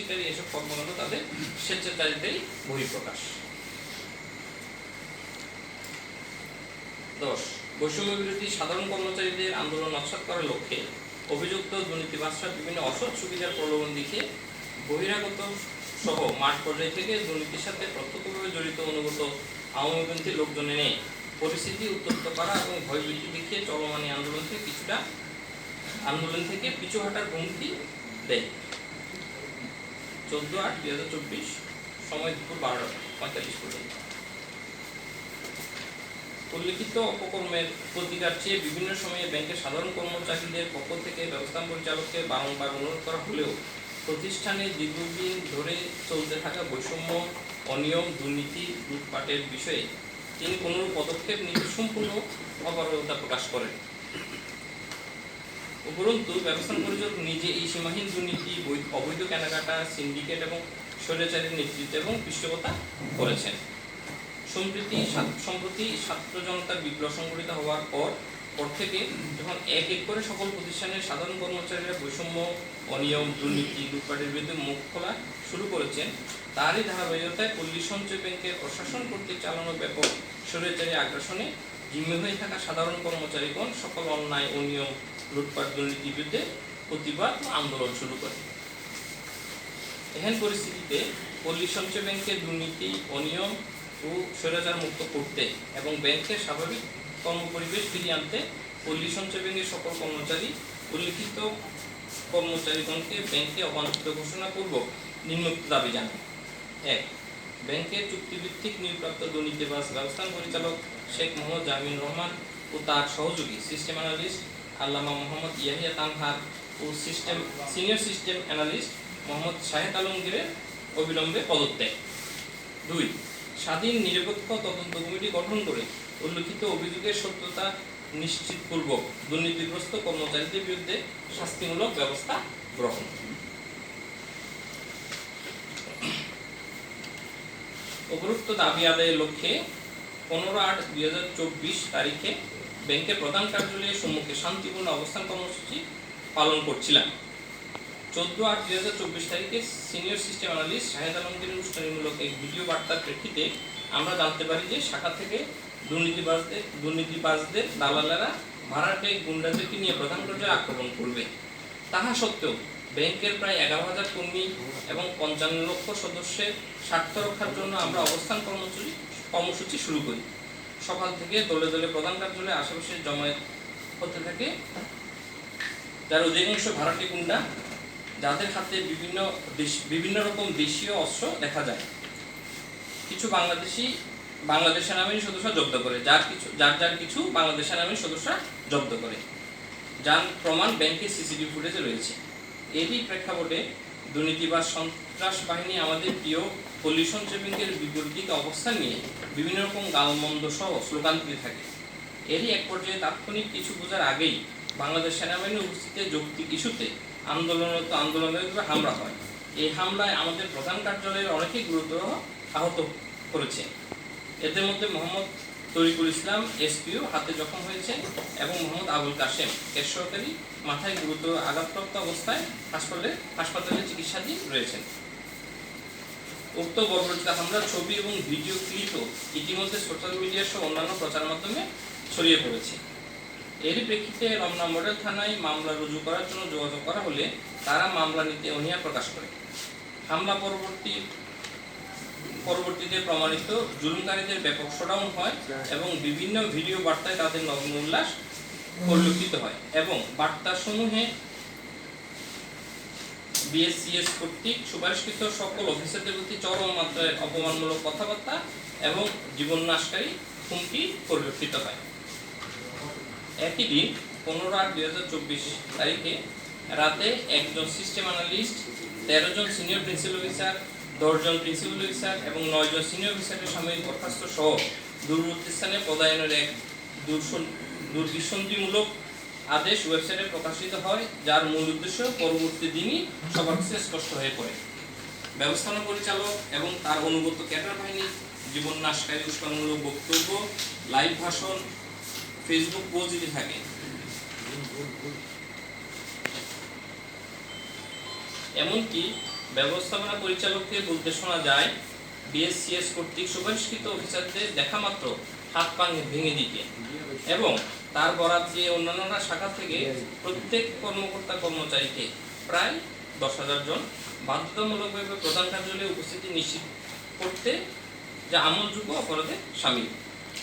সৃষ্টিকারী এসব কর্মকাণ্ড তাদের স্বেচ্ছাচারিতাই বহিঃপ্রকাশ। দশ, বৈষম্য বিরোধী সাধারণ কর্মচারীদের আন্দোলন নস্বাত করার লক্ষ্যে অভিযুক্ত দুর্নীতিবাসরা বিভিন্ন অসৎ সুবিধার প্রলোভন দেখিয়ে বহিরাগত সহ মাঠ পর্যায় থেকে দুর্নীতির সাথে প্রত্যক্ষভাবে জড়িত অনুগত আওয়ামীপন্থী লোকজন এনে পরিস্থিতি উত্তপ্ত করা এবং ভয়ভীতি দেখিয়ে চলমান আন্দোলন থেকে কিছুটা আন্দোলন থেকে পিছু হাঁটার হুমকি দেয়। চোদ্দ আট দুই হাজার চব্বিশ, সময় দুপুর বারোটা পঁয়তাল্লিশ পর্যন্ত। উল্লিখিত অপকর্মের প্রতিকার চেয়ে বিভিন্ন সময়ে ব্যাংকের সাধারণ কর্মচারীদের পক্ষ থেকে ব্যবস্থাপনা পরিচালককে বারংবার অনুরোধ করা হলেও প্রতিষ্ঠানে দীর্ঘদিন ধরে চলতে থাকা বৈষম্য, অনিয়ম, দুর্নীতি, লুটপাটের বিষয়ে তিনি কোনরূপ পদক্ষেপ নিতে সম্পূর্ণ অপারগতা প্রকাশ করেন। উপরন্তু ব্যবস্থাপনা পরিচালক নিজে এই সীমাহীন দুর্নীতি অবৈধ কেনাকাটা সিন্ডিকেট এবং স্বৈরাচারীর নেতৃত্ব এবং পৃষ্ঠপোষকতা করেছেন। সম্প্রতি সম্প্রতি ছাত্র জনতার বিপ্লব সংঘটিত হওয়ার পর পর থেকে যখন এক এক করে সকল প্রতিষ্ঠানের সাধারণ কর্মচারীরা বৈষম্য অনিয়ম দুর্নীতি লুটপাটের বিরুদ্ধে মুখ খোলা শুরু করেছেন তারই ধারাবাহিকতায় পল্লী সঞ্চয় ব্যাংকের প্রশাসন কর্তৃক চালানো ব্যাপক স্বৈরাচারী আগ্রাসনে জিম্মি হয়ে থাকা সাধারণ কর্মচারীগণ সকল অন্যায় অনিয়ম লুটপাট দুর্নীতির বিরুদ্ধে প্রতিবাদ ও আন্দোলন শুরু করে। এহেন পরিস্থিতিতে পল্লী সঞ্চয় ব্যাংকের দুর্নীতি, অনিয়ম ও স্বৈরাচার মুক্ত করতে এবং ব্যাংকের স্বাভাবিক কর্মপরিবেশ ফিরিয়ে আনতে পল্লী সঞ্চয় ব্যাংকের সকল কর্মচারী, উল্লিখিত কর্মচারীগণকে ব্যাংকে অবাঞ্ছিত ঘোষণা পূর্বক নিম্নোক্ত দাবি জানায়। এক ব্যাংকের চুক্তিভিত্তিক নিয়োগপ্রাপ্ত দুর্নীতিবাজ ব্যবস্থাপনা পরিচালক শেখ মোহাম্মদ জামিন রহমান ও তার সহযোগী সিস্টেম অ্যানালিস্ট আল্লামা মোহাম্মদ ইয়াহিয়া তানহার ও system, senior system analyst Mohammad Shahed আলমগীরের অবিলম্বে পদত্যাগ। দুই, স্বাধীন, নিরপেক্ষ তদন্ত কমিটি গঠন করে উল্লিখিত অভিযোগের সত্যতা নিশ্চিতপূর্বক দুর্নীতিগ্রস্ত কর্মচারীদের বিরুদ্ধে শাস্তিমূলক ব্যবস্থা গ্রহণ। উপরোক্ত দাবি আদায়ের লক্ষ্যে পনেরো আট দুই হাজার চব্বিশ তারিখে ব্যাংকের প্রধান কার্যালয়ের সম্মুখে শান্তিপূর্ণ অবস্থান কর্মসূচি পালন করছিলাম। চোদ্দ আট দুই হাজার চব্বিশ তারিখে সিনিয়র সিস্টেম অ্যানালিস্ট শাহেদ আলমগীরের উস্কানিমূলক এক ভিডিও বার্তার প্রেক্ষিতে আমরা জানতে পারি যে শাখা থেকে দুর্নীতিবাজদের দুর্নীতিবাজদের দালালেরা ভাড়াটে গুন্ডাদেরকে নিয়ে প্রধান কার্যালয়ে আক্রমণ করবে। তাহা সত্ত্বেও ব্যাংকের প্রায় এগারো হাজার কর্মী এবং পঞ্চান্ন লক্ষ সদস্যের স্বার্থ রক্ষার জন্য আমরা অবস্থান কর্মসূচি কর্মসূচি শুরু করি। সকাল থেকে দলে দলে প্রধান কার্যালয়ে আশেপাশে জমায়েত হতে থাকে। যার অধিকাংশ ভাড়াটে গুন্ডা, যাদের হাতে বিভিন্ন বিভিন্ন রকম দেশীয় অস্ত্র দেখা যায়। কিছু বাংলাদেশি বাংলাদেশ সেনাবাহিনীর সদস্যরা জব্দ করে। যার কিছু, যার যার কিছু বাংলাদেশ সেনাবাহিনীর সদস্যরা জব্দ করে। যার প্রমাণ ব্যাংকের সিসিটিভি ফুটেজে রয়েছে। এরই প্রেক্ষাপটে দুর্নীতিবাজ সন্ত্রাস বাহিনী আমাদের প্রিয় সঞ্চয় ব্যাংকের বিপরীত অবস্থান নিয়ে বিভিন্ন রকম গালমন্দ সহ স্লোগান দিতে থাকে। এরই এক পর্যায়ে তাৎক্ষণিক কিছু বোঝার আগেই বাংলাদেশ সেনাবাহিনীর উপস্থিতিতে যৌক্তিক ইস্যুতে আন্দোলনরত আন্দোলনের হামলা হয়। এই হামলায় আমাদের প্রধান কার্যালয়ের অনেকেই গুরুতর আহত করেছে এদের মধ্যে মোহাম্মদ তরিকুল ইসলাম এসপিও হাতে জখম হয়েছে এবং মোহাম্মদ আবুল কাশেম। এর সরকারি মাথায় গুরুতর আঘাতপ্রাপ্ত অবস্থায় হাসপাতালে হাসপাতালে চিকিৎসাধীন রয়েছেন। উক্ত বর্বরিত হামলার ছবি এবং ভিডিও ক্লিপও ইতিমধ্যে সোশ্যাল মিডিয়া সহ অন্যান্য প্রচার মাধ্যমে ছড়িয়ে পড়েছে। এরই প্রেক্ষিতে রমনা মডেল থানায় মামলা রুজু করার জন্য যোগাযোগ করা হলে তারা মামলা নিতে অনীহা প্রকাশ করে। হামলা পরবর্তী পরবর্তীতে প্রমাণিত জুলুমকারীদের ব্যাপক শোডাউন হয় এবং বিভিন্ন ভিডিও বার্তায় তাদের নগ্ন উল্লাস পরিলক্ষিত হয় এবং বার্তাসমূহে বিএসসিএস কর্তৃক সুপারিশকৃত সকল অফিসারদের প্রতি চরম মাত্রায় অপমানমূলক কথাবার্তা এবং জীবননাশকারী হুমকি পরিলক্ষিত হয়। একই দিন, পনেরো আট দুই তারিখে রাতে একজন সিস্টেম অ্যানালিস্ট, তেরো জন সিনিয়র প্রিন্সিপাল অফিসার দশজন প্রিন্সিপাল অফিসার এবং নয়জন সিনিয়র অফিসারের সাময়িক বরখাস্ত সহ দূরবর্তী স্থানে পদায়নের এক দুর্বিসন্ধিমূলক আদেশ ওয়েবসাইটে প্রকাশিত হয়, যার মূল উদ্দেশ্য পরবর্তী দিনই সবার কাছে স্পষ্ট হয়ে পড়ে। ব্যবস্থাপনা পরিচালক এবং তার অনুগত ক্যাডার বাহিনী, জীবন নাশকারী উস্কানিমূলক বক্তব্য, লাইভ ভাষণ, ফেসবুক পোস্ট দিতে থাকে। এমনকি ব্যবস্থাপনা পরিচালককে বলতে শোনা যায় বিএসসিএস কর্তৃক সুপারিশকৃত অফিসারদের দেখা মাত্র হাত পা ভেঙে দিতে। এবং তার বরাত দিয়ে অন্যান্যরা শাখা থেকে প্রত্যেক কর্মকর্তা কর্মচারীকে প্রায় দশ হাজার জন বাধ্যতামূলকভাবে প্রধান কার্যালয়ে উপস্থিতি নিশ্চিত করতে যা আমলযোগ্য অপরাধে সামিল।